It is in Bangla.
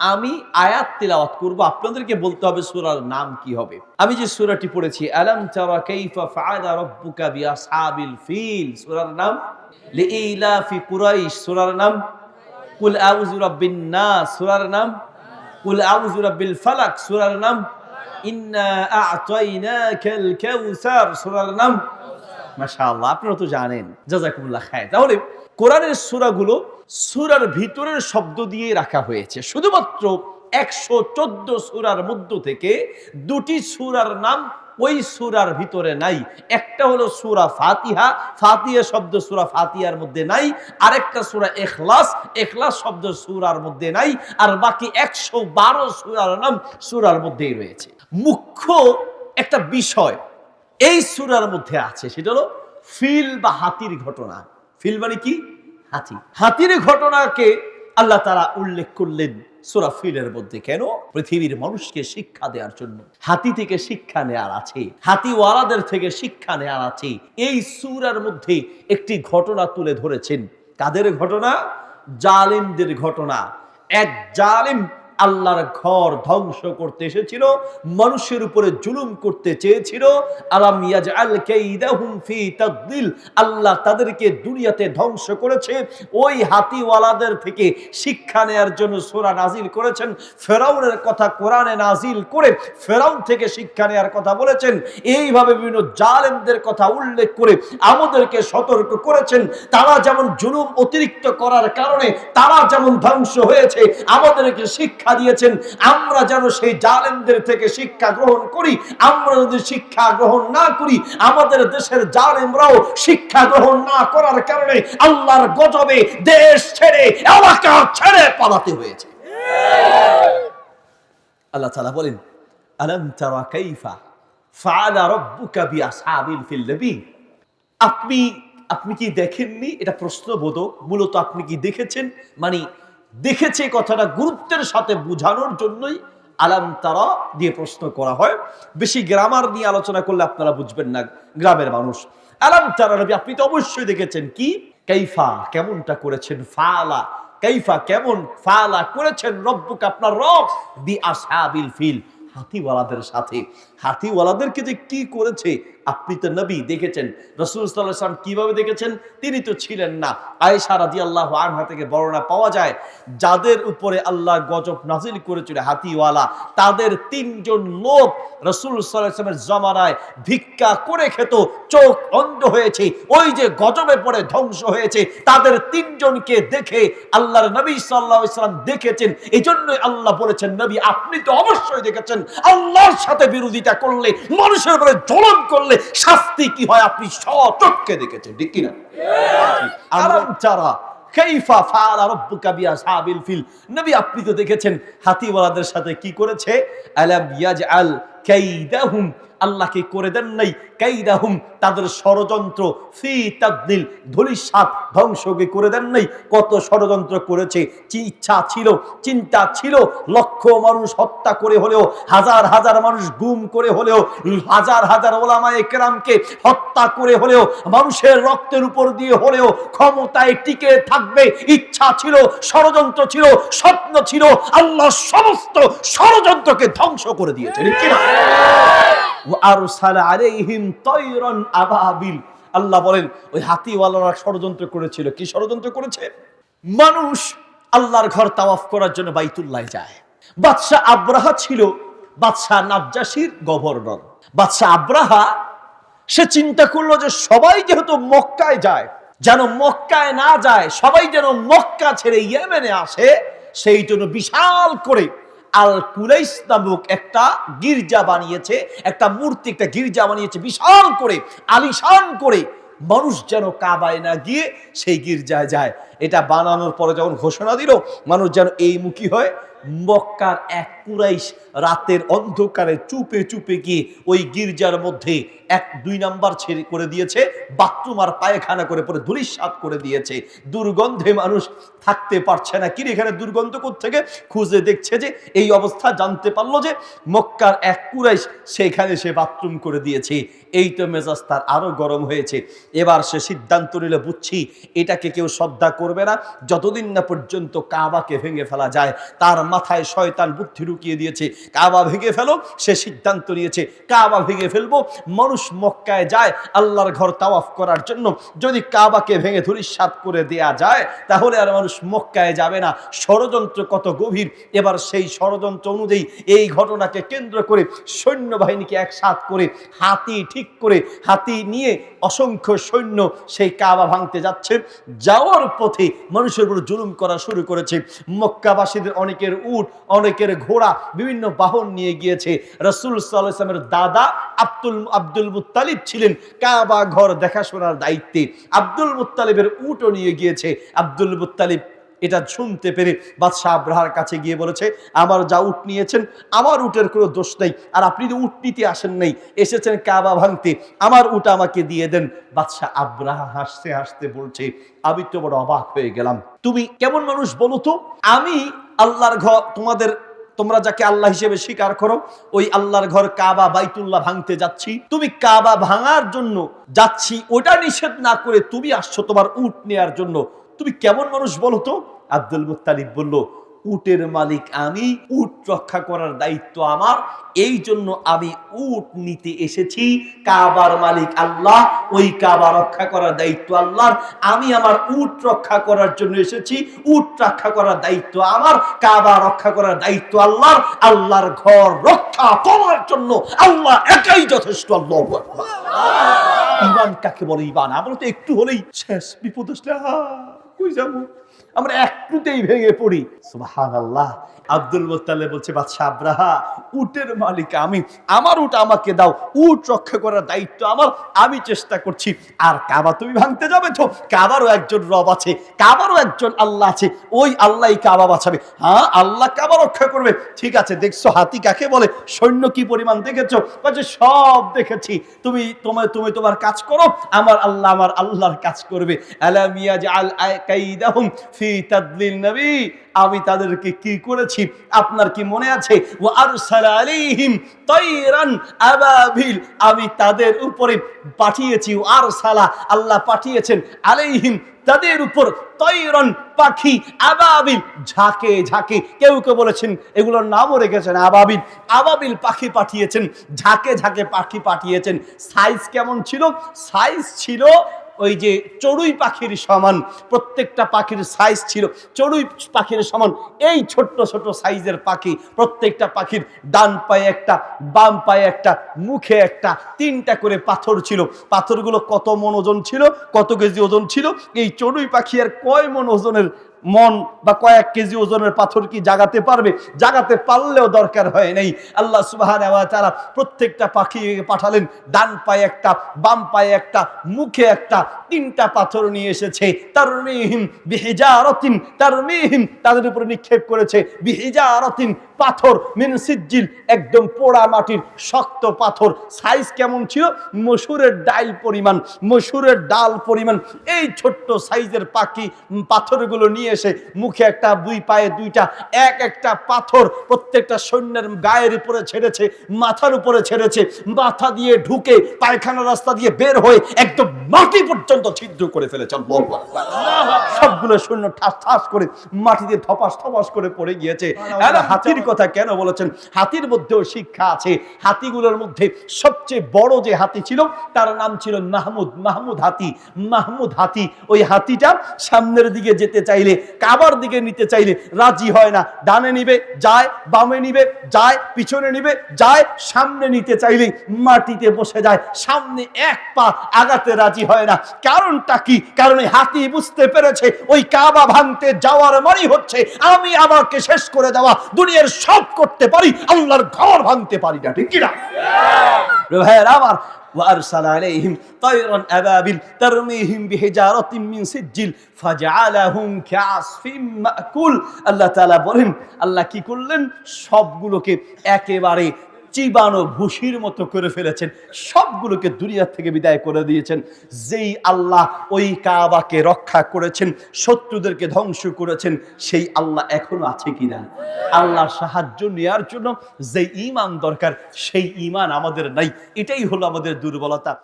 আমি আয়াত তেলাওয়াত করব, আপনাদেরকে বলতে হবে সুরার নাম কি হবে। আমি যে সূরাটি পড়েছি, আলাম তারা কাইফা ফাআলা রাব্বুকা বিআসহাবিল ফিল? সূরার নাম? লিইলাফি কুরাইশ। সূরার নাম? কুল আউযু রাব্বিন নাস। সূরার নাম? কুল আউযু রাব্বিল ফালাক। সূরার নাম? ইন্না আ'তাইনাকাল কাউসার। সূরার নাম? মাশাআল্লাহ, আপনারা তো জানেন। জাযাকুমুল্লাহ খায় তাহলে কোরআনের সূরাগুলো সূরার ভিতরের শব্দ দিয়ে রাখা হয়েছে। শুধুমাত্র একশো চোদ্দ সুরার মধ্য থেকে দুটি সূরার নাম ওই সুরার ভিতরে নাই। একটা হলো সূরা ফাতিহা ফাতিহা শব্দ সূরা ফাতিহার মধ্যে নাই। আরেকটা সূরা এখলাস এখলাস শব্দ সুরার মধ্যে নাই। আর বাকি একশো বারো সুরার নাম সুরার মধ্যেই রয়েছে। মুখ্য একটা বিষয় এই সুরার মধ্যে আছে, সেটা হলো ফিল বা হাতির ঘটনা। ফিল মানে কি? হাতি। হাতির ঘটনাকে আল্লাহ তারা উল্লেখ করলেন সোরাফিলের মধ্যে। কেন? পৃথিবীর মানুষকে শিক্ষা দেওয়ার জন্য। হাতি থেকে শিক্ষা নেওয়ার আছে, হাতিওয়ালাদের থেকে শিক্ষা নেওয়ার আছে। এই সুরার মধ্যে একটি ঘটনা তুলে ধরেছেন। কাদের ঘটনা? জালিমদের ঘটনা। এক জালিম আল্লাহর ঘর ধ্বংস করতে এসেছিল, মানুষের উপরে জুলুম করতে চেয়েছিল। আল্লাহ তাদেরকে দুনিয়াতে ধ্বংস করেছে। ওই হাতিওয়ালাদের থেকে শিক্ষা নেয়ার জন্য সূরা নাজিল করেছেন। ফেরাউনের কথা কোরআনে নাজিল করে ফেরাউন থেকে শিক্ষা নেয়ার কথা বলেছেন। এইভাবে বিভিন্ন জালেমদের কথা উল্লেখ করে আমাদেরকে সতর্ক করেছেন। তারা যেমন জুলুম অতিরিক্ত করার কারণে তারা যেমন ধ্বংস হয়েছে, আমাদেরকে শিক্ষা দিয়েছেন, আমরা যেন সেই জালেমদের থেকে শিক্ষা গ্রহণ করি, আমরা যদি শিক্ষা গ্রহণ না করি, আমাদের দেশের জালেমরাও শিক্ষা গ্রহণ না করার কারণে আল্লাহর গজবে দেশ ছেড়ে, এলাকা ছেড়ে পালাতে হয়েছে। আল্লাহ তাআলা বলেন আপনি আপনি কি দেখেননি? এটা প্রশ্নবোধক। মূলত আপনি কি দেখেছেন? মানে দেখেছে কথাটা গুরুত্বের সাথে বোঝানোর জন্যই আলাম তারা দিয়ে প্রশ্ন করা হয়। বেশি গ্রামার নিয়ে আলোচনা করলে আপনারা বুঝবেন না, গ্রামের মানুষ। আলাম তারা নবী, আপনি তো অবশ্যই দেখেছেন কি? কাইফা, কেমনটা করেছেন? ফালা। কাইফা কেমন? ফালা করেছেন? রব্বুক আপনার রব বি আসাবিল ফিল। হাতিওয়ালাদের সাথে। হাতিওয়ালাদেরকে যে কি করেছে, আপনি তো নবী দেখেছেন। রসুল সাল্লাম কীভাবে দেখেছেন? তিনি তো ছিলেন না। আয়েশা রাজি আল্লাহ আনহা থেকে বর্ণনা পাওয়া যায়, যাদের উপরে আল্লাহ গজব নাজিল করেছিল হাতিওয়ালা, তাদের তিনজন লোক রসুল সাল্লামের জমানায় ভিক্ষা করে খেত, চোখ অন্ধ হয়েছে, ওই যে গজবে পড়ে ধ্বংস হয়েছে, তাদের তিনজনকে দেখে আল্লাহর নবী সাল্লাহ ইসলাম দেখেছেন। এই জন্যই আল্লাহ বলেছেন, নবী, আপনি তো অবশ্যই দেখেছেন আল্লাহর সাথে বিরোধিতা করলে মানুষের উপরে জলম করলে শাস্তি কি হয় আপনি সচক্ষে দেখেছেন ঠিক কিনা? নবী আপনি তো দেখেছেন হাতিওয়ালাদের সাথে কি করেছে? আলাম কাইদাহুম আল্লাহ কি করে দেন নাই, কাইদাহুম, তাদের ষড়যন্ত্র, ফি তাদলিল, ধুলিসাৎ ধ্বংসকে করে দেন নাই। কত ষড়যন্ত্র করেছে ইচ্ছা ছিল, চিন্তা ছিল, লক্ষ মানুষ হত্যা করে হলেও, হাজার হাজার মানুষ গুম করে হলেও, হাজার হাজার ওলামায়ে কেরামকে হত্যা করে হলেও, মানুষের রক্তের উপর দিয়ে হলেও, ক্ষমতায় টিকে থাকবে, ইচ্ছা ছিল, ষড়যন্ত্র ছিল, স্বপ্ন ছিল, আল্লাহ সমস্ত ষড়যন্ত্রকে ধ্বংস করে দিয়েছে। আল্লাহ বলেন, ওই হাতিওয়ালারা ষড়যন্ত্র করেছিল। কি ষড়যন্ত্র করেছে? মানুষ আল্লাহর ঘর তাওয়াফ করার জন্য বাইতুল্লাহ যায়। বাদশাহ আব্রাহা ছিল বাদশাহ নাজ্জাসির গভর্নর। বাদশাহ আব্রাহা, সে চিন্তা করল যে সবাই যেহেতু মক্কায় যায়, যেন মক্কায় না যায়, সবাই যেন মক্কা ছেড়ে ইয়েমেনে আসে, সেই জন্য বিশাল করে আল কুলাইস নামক একটা গির্জা বানিয়েছে, একটা মূর্তি, একটা গির্জা বানিয়েছে, বিশাল করে, আলিশান করে মানুষ যেন কাবায় না গিয়ে সেই গির্জায় যায়। এটা বানানোর পরে যখন ঘোষণা দিল, মানুষ যেন এই মুখী হয় মক্কার এক কুরাইশ রাতের অন্ধকারে চুপে চুপে গিয়ে ওই গির্জার মধ্যে এক, দুই নাম্বার ছেড়ে করে দিয়েছে, বাথরুম আর পায়খানা করে পরে ধুলিসাৎ করে দিয়েছে। দুর্গন্ধে মানুষ থাকতে পারছে না। কিরে, এখানে দুর্গন্ধ থেকে খুঁজে দেখছে যে এই অবস্থা জানতে পারল যে মক্কার এক কুরাইশ সেখানে সে বাথরুম করে দিয়েছে। এই তো মেজাজ তার আরও গরম হয়েছে। এবার সে সিদ্ধান্ত নিলে, বুঝছি, এটাকে কেউ শ্রদ্ধা করবে না। যতদিন না পর্যন্ত কাবাকে ভেঙে ফেলা যায়, তার মাথায় শয়তান বুদ্ধি ঢুকিয়ে দিয়েছে। কাবা ভেঙে ফেলো, সে সিদ্ধান্ত নিয়েছে। কাবা ভেঙে ফেলব, মানুষ মক্কায় যায় আল্লাহর ঘর তাওয়াফ করার জন্য। যদি কাবাকে ভেঙে ধরিসাত করে দেয়া যায়, তাহলে আর মানুষ মক্কায় যাবে না। ষড়যন্ত্র কত গভীর। এবার সেই ষড়যন্ত্র অনুযায়ী এই ঘটনাকে কেন্দ্র করে সৈন্যবাহিনীকে একসাথ করে হাতি ঠিক করে হাতি নিয়ে অসংখ্য সৈন্য সেই কাবা ভাঙতে যাচ্ছে। যাওয়ার পথে মানুষের উপর জুলুম করা শুরু করেছে। মক্কাবাসীদের অনেকের উট, অনেকের ঘোড়া, বিভিন্ন বাহন নিয়ে গিয়েছে। রসুল সাল্লামের দাদা আব্দুল আব্দুল মুত্তালিব ছিলেন কাবা ঘর দেখাশোনার দায়িত্বে। আব্দুল মুত্তালিবের উটও নিয়ে গিয়েছে। আব্দুল মুত্তালিব এটা শুনতে পেরে বাদশাহ আব্রাহার কাছে গিয়ে বলেছে, আমার যা উট নিয়েছেন, আমার উটের কোনো দোষ নেই। আর আপনি তো উট নিতে আসেন নাই, এসেছেন কাবা ভাঙতে। আমার উট আমাকে দিয়ে দেন। বাদশাহ আব্রাহা হাসতে হাসতে বলছে, আমি তো বড় অবাক হয়ে গেলাম। তুমি কেমন মানুষ বলো তো? আমি আল্লাহর ঘর, তোমাদের, তোমরা যাকে আল্লাহ হিসেবে স্বীকার করো, ওই আল্লাহর ঘর কাবা বাইতুল্লাহ ভাঙতে যাচ্ছি। তুমি কাবা ভাঙার জন্য যাচ্ছি, ওটা নিষেধ না করে তুমি আসছো তোমার উট নেয়ার জন্য। তুমি কেমন মানুষ বলো তো? আব্দুল মুতালিব বলল উটের মালিক আমি, উট রক্ষা করার দায়িত্ব আমার, এই জন্য আমি উট নিতে এসেছি। কাবার মালিক আল্লাহ, ওই কাবা রক্ষা করার দায়িত্ব আল্লাহর। আমি আমার উট রক্ষা করার জন্য এসেছি, উট রক্ষা করার দায়িত্ব আমার, কাবা রক্ষা করার দায়িত্ব আল্লাহর। আল্লাহর ঘর রক্ষা করার জন্য আল্লাহ একাই যথেষ্ট, আল্লাহ। ইমান কাকে বলে ইমান? আমরা তো একটু হলেই শেষ বিপদ আসলে কই যাব? আমরা একটুতেই ভেঙে পড়ি। সুবহান আল্লাহ আব্দুল মোত্তালে বলছে, বাদশাহ আব্রাহা, উটের মালিক আমি। আমার উট আমাকে দাও। উট রক্ষা করার দায়িত্ব আমার। আমি চেষ্টা করছি। আর কাবা তুমি ভাঙতে যাবে তো? কাবারও একজন রব আছে। কাবারও একজন আল্লাহ আছে। ওই আল্লাহই কাবা বাঁচাবে। হ্যাঁ আল্লাহ কাবা রক্ষা করবে। ঠিক আছে, দেখছ হাতি কাকে বলে? সৈন্য কি পরিমাণ দেখেছ? বলছে, সব দেখেছি। তুমি তোমার তুমি তোমার কাজ করো। আমার আল্লাহ আমার আল্লাহর কাজ করবে। আলাম ইয়াজআল কাইদাহুম আমি তাদেরকে কি করেছি? আপনার কি মনে আছে? ও আরসালা আমি তাদের উপরে পাঠিয়েছি। ও আরসালা, আল্লাহ পাঠিয়েছেন আলাইহিম তাদের উপর তৈরন পাখি আবাবিল, ঝাঁকে ঝাঁকে। কেউ কেউ বলেছেন, এগুলোর নামও রেখেছেন, আবাবিল। আবাবিল পাখি পাঠিয়েছেন, ঝাঁকে ঝাঁকে পাখি পাঠিয়েছেন। সাইজ কেমন ছিল? সাইজ ছিল ওই যে চড়ুই পাখির সমান, প্রত্যেকটা পাখির সাইজ ছিল। চড়ুই পাখির সমান, এই ছোট্ট ছোট সাইজের পাখি, প্রত্যেকটা পাখির ডান পায়ে একটা, বাম পায়ে একটা, মুখে একটা, তিনটা করে পাথর ছিল। পাথরগুলো কত মন ওজন ছিল, কত কেজি ওজন ছিল? এই চড়ুই পাখি আর কয় মন ওজনের মন বা কয়েক কেজি ওজনের পাথর কি জাগাতে পারবে? জাগাতে পারলেও দরকার হয় নাই। আল্লাহ সুবাহ তারা প্রত্যেকটা পাখি পাঠালেন, ডান পায়ে একটা, বাম পায়ে একটা, মুখে একটা, তিনটা পাথর নিয়ে এসেছে। তার মিহিম বিহিজারতিন তার তাদের উপরে নিক্ষেপ করেছে। বিহিজারতিন পাথর, মিন সিজ্জিল, একদম পোড়া মাটির শক্ত পাথর। সাইজ কেমন ছিল? মসুরের ডাল পরিমাণ, মসুরের ডাল পরিমাণ। এই ছোট্ট সাইজের পাখি পাথরগুলো নিয়ে এসে মুখে একটা দুই পায়ে দুইটা এক একটা পাথর প্রত্যেকটা সৈন্যের গায়ের উপরে ছেড়েছে মাথার উপরে ছেড়েছে মাথা দিয়ে ঢুকে পায়খানা রাস্তা দিয়ে বের হয়ে একদম মাটি পর্যন্ত ছিদ্র করে ফেলেছে সবগুলো সৈন্য ঠাস ঠাস করে মাটিতে ধপাস ধপাস করে পড়ে গিয়েছে। আর হাতির কথা কেন বলেছেন? হাতির মধ্যেও শিক্ষা আছে। হাতিগুলোর মধ্যে সবচেয়ে বড় যে হাতি ছিল তার নাম ছিল মাহমুদ। মাহমুদ হাতি। মাহমুদ হাতি ওই হাতিটা সামনের দিকে যেতে চাইলে কাবার দিকে নিতে চাইলে রাজি হয় না। ডানে নিবে যায় বামে নিবে যায় পিছনে নিবে যায় সামনে নিতে চাইলে মাটিতে বসে যায় সামনে এক পা আগাতে রাজি হয় না। কারণটা কি? কারণ হাতি বুঝতে পেরেছে ওই কাবা ভাঙতে যাওয়ার মানে হচ্ছে আমি আমাকে শেষ করে দেওয়া দুনিয়ার সব করতে পারি আল্লাহর ঘর ভাঙতে পারি না ঠিক কিনা ভাইয়ের আমার وأرسل عليهم طيرا أبابيل ترميهم بحجارة من سجيل فجعلهم كعصف مأكول আল্লাহ তাআলা বলেন আল্লাহ কি করলেন সবগুলোকে একেবারে চিবানো ভুসির মতো করে ফেলেছেন। সবগুলোকে দুনিয়া থেকে বিদায় করে দিয়েছেন। যেই আল্লাহ ওই কাবাকে রক্ষা করেছেন, শত্রুদেরকে ধ্বংস করেছেন, সেই আল্লাহ এখনও আছে কিনা? আল্লাহর সাহায্য নেওয়ার জন্য যে ইমান দরকার, সেই ইমান আমাদের নাই। এটাই হলো আমাদের দুর্বলতা।